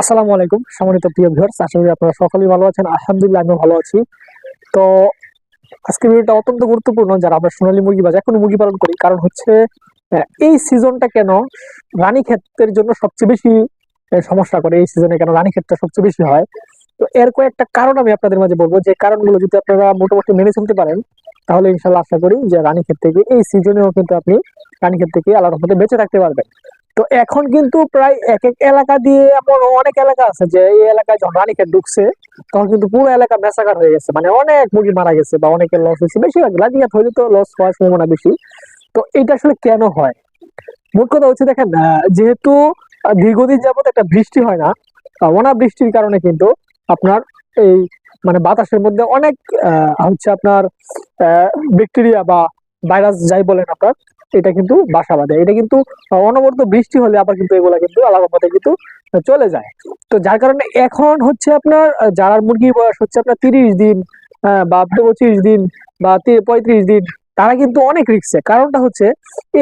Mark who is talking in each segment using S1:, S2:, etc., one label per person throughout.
S1: আসসালামু আলাইকুম, সম্মানিত প্রিয় ভিউয়ার্স আশা করি আপনারা সকলেই ভালো আছেন। আলহামদুলিল্লাহ, আমিও ভালো আছি। তো আজকে ভিডিওটা অত্যন্ত গুরুত্বপূর্ণ, যারা আমরা সোনালী মুরগি বা যে কোনো মুরগি পালন করি, কারণ হচ্ছে এই সিজনটা কেন রানী ক্ষেত্রের জন্য সবচেয়ে বেশি সমস্যা করে? এই সিজনে কেন রানী ক্ষেতটা সবচেয়ে বেশি হয়? তো এর কয়েকটা কারণ আমি আপনাদের মাঝে বলব। যে কারণগুলো যদি আপনারা মোটামুটি মেনে চলতে পারেন, তাহলে ইনশাল্লাহ আশা করি যে রানী ক্ষেত থেকে এই সিজনেও কিন্তু আপনি রানী ক্ষেত থেকে আলাদা মধ্যে বেঁচে থাকতে পারবেন। তো এখন কিন্তু প্রায় এক এক এলাকা দিয়ে এমন অনেক এলাকা আছে যে এই এলাকায় যখন রানীক্ষেত ঢুকছে, তখন কিন্তু পুরো এলাকা মেসাকার হয়ে গেছে। মানে অনেক মুরগি মারা গেছে বা অনেকের লস হয়েছে। বেশিরভাগ রানীক্ষেত হইলে তো লস হওয়ার সম্ভাবনা বেশি। তো এটা আসলে কেন হয়? মোট কথা হচ্ছে দেখেন যেহেতু দীর্ঘদিন যাবত একটা বৃষ্টি হয় না অনাবৃষ্টির কারণে কিন্তু আপনার এই মানে বাতাসের মধ্যে অনেক হচ্ছে আপনার ব্যাকটেরিয়া বা ভাইরাস যাই বলেন আপনার এটা কিন্তু বাসা বাঁধে। এটা কিন্তু অনবরত বৃষ্টি হলে আবার কিন্তু এগুলা কিন্তু আলাদা পথে কিন্তু চলে যায়। তো যার কারণে এখন হচ্ছে আপনার যারা মুরগির বয়স হচ্ছে আপনার তিরিশ দিন বা পঁচিশ দিন, বা পঁয়ত্রিশ দিন, তারা কিন্তু অনেক রিক্সে কারণটা হচ্ছে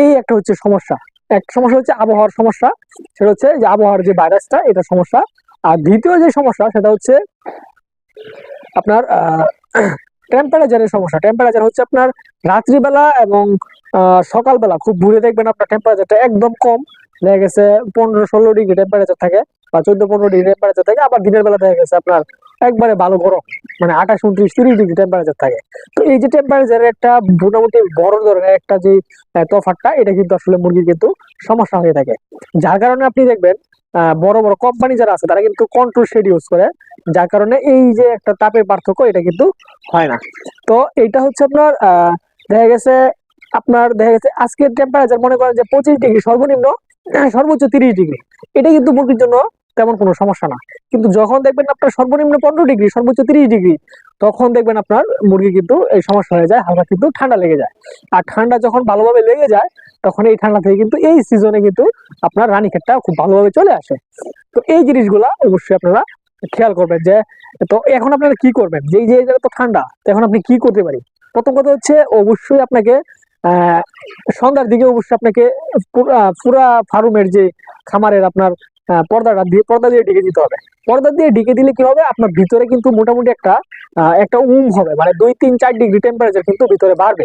S1: এই একটা হচ্ছে সমস্যা। একটা সমস্যা হচ্ছে আবহাওয়ার সমস্যা, সেটা হচ্ছে যে আবহাওয়ার যে ভাইরাসটা এটা সমস্যা। আর দ্বিতীয় যে সমস্যা, সেটা হচ্ছে আপনার টেম্পারেচারের সমস্যা। টেম্পারেচার হচ্ছে আপনার রাত্রিবেলা এবং সকালবেলা। খুব ভোরে দেখবেন আপনার টেম্পারেচারটা একদম কম। দেখা গেছে পনেরো ষোলো ডিগ্রি টেম্পারেচার থাকে বা চোদ্দ পনেরো ডিগ্রি টেম্পারেচার থাকে আবার দিনের বেলা দেখা গেছে আপনার একবারে ভালো গরম মানে আঠাশ উনত্রিশ তিরিশ ডিগ্রি টেম্পারেচার থাকে। তো এই যে টেম্পারেচারের একটা মোটামুটি বড় ধরনের একটা যে আহ, তফাৎটা এটা কিন্তু আসলে মুরগির কিন্তু সমস্যা হয়ে থাকে। যার কারণে আপনি দেখবেন বড় বড় কোম্পানি যারা আছে তারা কিন্তু কন্ট্রোল শেড ইউজ করে। যার কারণে এই যে একটা তাপের পার্থক্য এটা কিন্তু হয় না। তো এটা হচ্ছে আপনার দেখা গেছে আপনার দেখা গেছে আজকের টেম্পারেচার মনে করেন যে পঁচিশ ডিগ্রি সর্বনিম্ন সর্বোচ্চ তিরিশ ডিগ্রি এটা কিন্তু মুরগির জন্য তেমন কোনো সমস্যা না। কিন্তু যখন দেখবেন আপনার সর্বনিম্ন পনেরো ডিগ্রি সর্বোচ্চ তিরিশ ডিগ্রি তখন দেখবেন আপনার মুরগি কিন্তু এই সমস্যা হয়ে যায়, হালকা কিন্তু ঠান্ডা লেগে যায়। আর ঠান্ডা যখন ভালোভাবে লেগে যায়, তখন এই ঠান্ডা থেকে কিন্তু এই সিজনে কিন্তু আপনার রানী রানীক্ষেতটা খুব ভালোভাবে চলে আসে। তো এই জিনিসগুলা অবশ্যই আপনারা খেয়াল করবেন যে, তো এখন আপনারা কি করবেন? যে এই যে জায়গা তো ঠান্ডা, তো এখন আপনি কি করতে পারি? প্রথম কথা হচ্ছে, অবশ্যই আপনাকে সন্ধ্যার দিকে অবশ্যই আপনাকে পুরা- ফার্মের যে খামারের আপনার পর্দাটা দিয়ে, পর্দা দিয়ে ঢেকে দিতে হবে। পর্দা দিয়ে ঢেকে দিলে কি হবে? আপনার ভিতরে কিন্তু মোটামুটি একটা একটা উম হবে। মানে দুই, তিন, চার ডিগ্রি টেম্পারেচার কিন্তু ভিতরে বাড়বে।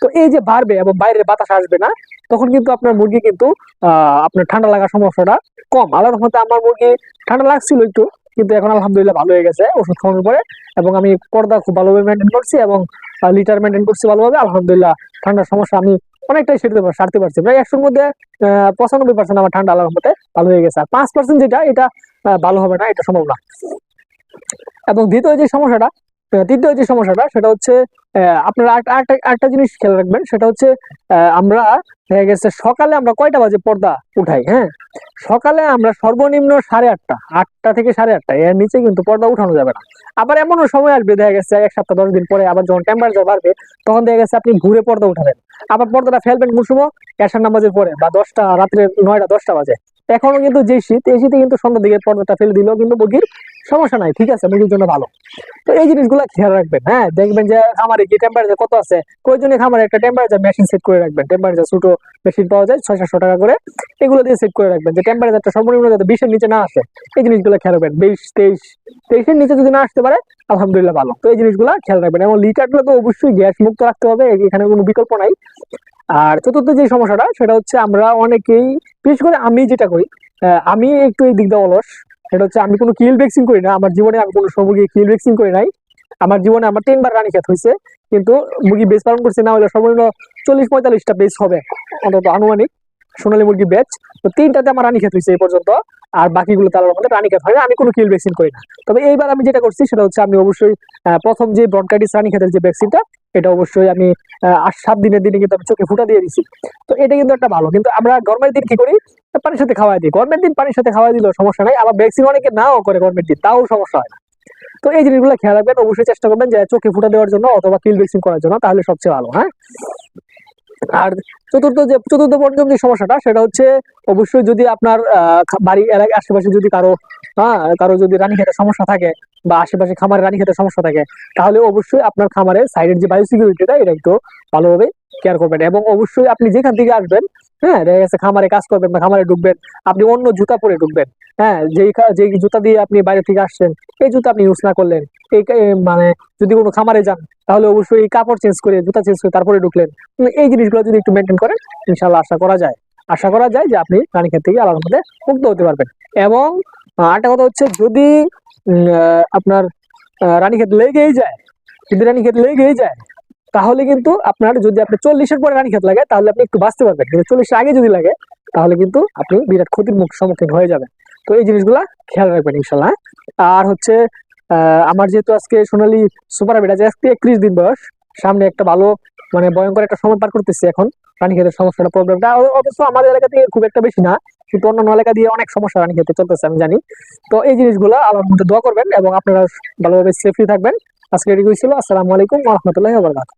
S1: তো এই যে বাড়বে এবং বাইরের বাতাস আসবে না, তখন কিন্তু আপনার মুরগি কিন্তু আপনার ঠান্ডা লাগার সমস্যাটা কম। আল্লাহর মতে আমার মুরগি ঠান্ডা লাগছিল একটু, কিন্তু এখন আলহামদুলিল্লাহ ভালো হয়ে গেছে, ওষুধ খাওয়ানোর পরে। এবং আমি পর্দা খুব ভালোভাবে মেনটেন করছি এবং লিটার মেনটেন করছি ভালোভাবে, আলহামদুলিল্লাহ, ঠান্ডার সমস্যা আমি অনেকটাই সেরতে সারতে পারছি। প্রায় একশোর মধ্যে পঁচানব্বই পার্সেন্ট আমার ঠান্ডা আল্লাহর মতে ভালো হয়ে গেছে। আর পাঁচ পার্সেন্ট যেটা, এটা ভালো হবে না, এটা সম্ভব না। এবং দ্বিতীয় যে সমস্যাটা তৃতীয় যে সমস্যাটা, সেটা হচ্ছে আপনারা আরেকটা জিনিস খেয়াল রাখবেন, সেটা হচ্ছে আমরা দেখা গেছে সকালে আমরা কয়টা বাজে পর্দা উঠাই হ্যাঁ? সকালে আমরা সর্বনিম্ন সাড়ে আটটা আটটা থেকে সাড়ে আটটা, এর নিচে কিন্তু পর্দা উঠানো যাবে না। আবার এমনও সময় আসবে, দেখা গেছে এক সপ্তাহ, দশ দিন পরে আবার যখন টেম্পারেচার বাড়বে, তখন দেখা গেছে আপনি ঘুরে পর্দা উঠাবেন। আবার পর্দাটা ফেলবেন সময় এসার নামাজের পরে, বা দশটা, রাত্রে নয়টা, দশটা বাজে। এখনও কিন্তু যে শীত, এই শীতে কিন্তু সন্ধ্যার দিকে পর্দাটা ফেলে দিলেও কিন্তু মুরগির সমস্যা নাই, ঠিক আছে মুরগির জন্য ভালো। তো এই জিনিসগুলো খেয়াল রাখবেন হ্যাঁ? দেখবেন যে খামারে কি টেম্পারেচার কত আছে, প্রয়োজনে খামারে একটা টেম্পারেচার মেশিন সেট করে রাখবেন। টেম্পারেচার ছোট মেশিন পাওয়া যায় ছয় সাতশো টাকা করে। এগুলো দিয়ে সেট করে রাখবেন, যে টেম্পারেচারটা সর্বনিম্ন যাতে বিশের নিচে না আসে। এই জিনিসগুলো খেয়াল রাখবেন, বিশ, তেইশ, তেইশের নিচে যদি না আসতে পারে, আলহামদুলিল্লাহ ভালো। তো এই জিনিসগুলো খেয়াল রাখবেন, এবং লিটারগুলো তো অবশ্যই গ্যাস মুক্ত রাখতে হবে এখানে কোনো বিকল্প নাই। আর চতুর্থ যে সমস্যাটা, সেটা হচ্ছে আমরা অনেকেই, বিশেষ করে আমি যেটা করি আমি একটু এই দিক দিয়ে অলস সেটা হচ্ছে আমি কোনো কিল ভ্যাকসিন করি না, আমার জীবনে আমি কোনো মুরগি কিল ভ্যাকসিন করি নাই। আমার জীবনে আমার তিনবার রানী খেত হয়েছে, কিন্তু মুরগি বেচ পালন করছি না হলে সর্বনিম্ন চল্লিশ পঁয়তাল্লিশটা বেচ হবে, অন্তত আনুমানিক, সোনালী মুরগি বেচ তো তিনটাতে আমার রানী খেত হয়েছে এই পর্যন্ত, আর বাকিগুলো তার মধ্যে রানী খেত হয় না আমি কোনো কিল ভ্যাকসিন করি না। তবে এইবার আমি যেটা করছি, সেটা হচ্ছে আমি অবশ্যই প্রথম যে ব্রনকাইটিস রানী খেতের যে ভ্যাকসিনটা এটা অবশ্যই আমি আট সাত দিনের দিনে কিন্তু আমি চোখে ফুটা দিয়ে দিছি। তো এটা কিন্তু একটা ভালো, কিন্তু আমরা গরমের দিন কি করি পানির সাথে খাওয়াই দিই। গরমের দিন পানির সাথে খাওয়াই দিলেও সমস্যা নাই, আবার ভ্যাকসিন অনেকে নাও করে গরমের দিন, তাও সমস্যা হয় না। তো এই জিনিসগুলো খেয়াল রাখবেন, অবশ্যই চেষ্টা করবেন যে চোখে ফুটা দেওয়ার জন্য অথবা কিল ভ্যাকসিন করার জন্য, তাহলে সবচেয়ে ভালো হ্যাঁ? আর চতুর্থ যে, চতুর্থ পঞ্চম যে সমস্যাটা, সেটা হচ্ছে অবশ্যই যদি আপনার বাড়ি এলাকা আশেপাশে যদি কারও হ্যাঁ কারও যদি রানী খেতে সমস্যা থাকে বা আশেপাশে খামারে রানী খেতে সমস্যা থাকে, তাহলে অবশ্যই আপনার খামারের সাইডের যে বায়ো সিকিউরিটিটা এটা একটু ভালোভাবে কেয়ার করবেন। এবং অবশ্যই আপনি যেখান থেকে আসবেন হ্যাঁ দেখা গেছে খামারে কাজ করবেন বা খামারে ঢুকবেন আপনি অন্য জুতা পরে ঢুকবেন। হ্যাঁ যেই যেই জুতা দিয়ে আপনি বাইরে থেকে আসছেন এই জুতা আপনি ইউজ না করলেন। এই মানে যদি কোনো খামারে যান তাহলে অবশ্যই কাপড় চেঞ্জ করে জুতা চেঞ্জ করে তারপরে ঢুকলেন। এই জিনিসগুলো যদি একটু মেনটেন করেন ইনশাল্লাহ আশা করা যায়। আশা করা যায় যে আপনি রানীক্ষেত থেকে আলাদার মধ্যে মুক্ত হতে পারবেন। এবং আরেকটা কথা হচ্ছে যদি আপনার আহ, রানীক্ষেত লেগেই যায় যদি রানীক্ষেত লেগেই যায় তাহলে কিন্তু আপনার যদি আপনি চল্লিশের পরে রানীক্ষেত লাগে, তাহলে আপনি একটু বাঁচতে পারবেন। কিন্তু চল্লিশের আগে যদি লাগে, তাহলে কিন্তু আপনি বিরাট ক্ষতির মুখ সম্মুখীন হয়ে যাবেন। তো এই জিনিসগুলা খেয়াল রাখবেন ইনশাল্লাহ? আর হচ্ছে আমার যেহেতু আজকে সোনালি সুপার হাবিট আছে, আজকে একত্রিশ দিন বয়স। সামনে একটা ভালো মানে ভয়ঙ্কর একটা সময় পার করতেছি এখন। রানীক্ষেতের সমস্যাটা প্রবলেমটা অবশ্য আমাদের এলাকা থেকে খুব একটা বেশি না, কিন্তু অন্যান্য এলাকা দিয়ে অনেক সমস্যা রানীক্ষেতে চলতেছে, আমি জানি। তো এই জিনিসগুলো আমার মধ্যে দোয়া করবেন এবং আপনারা ভালোভাবে সেফলি থাকবেন। আজকে এটুকুই ছিল, আসসালামু আলাইকুম রহমতুল্লাহ বরকাত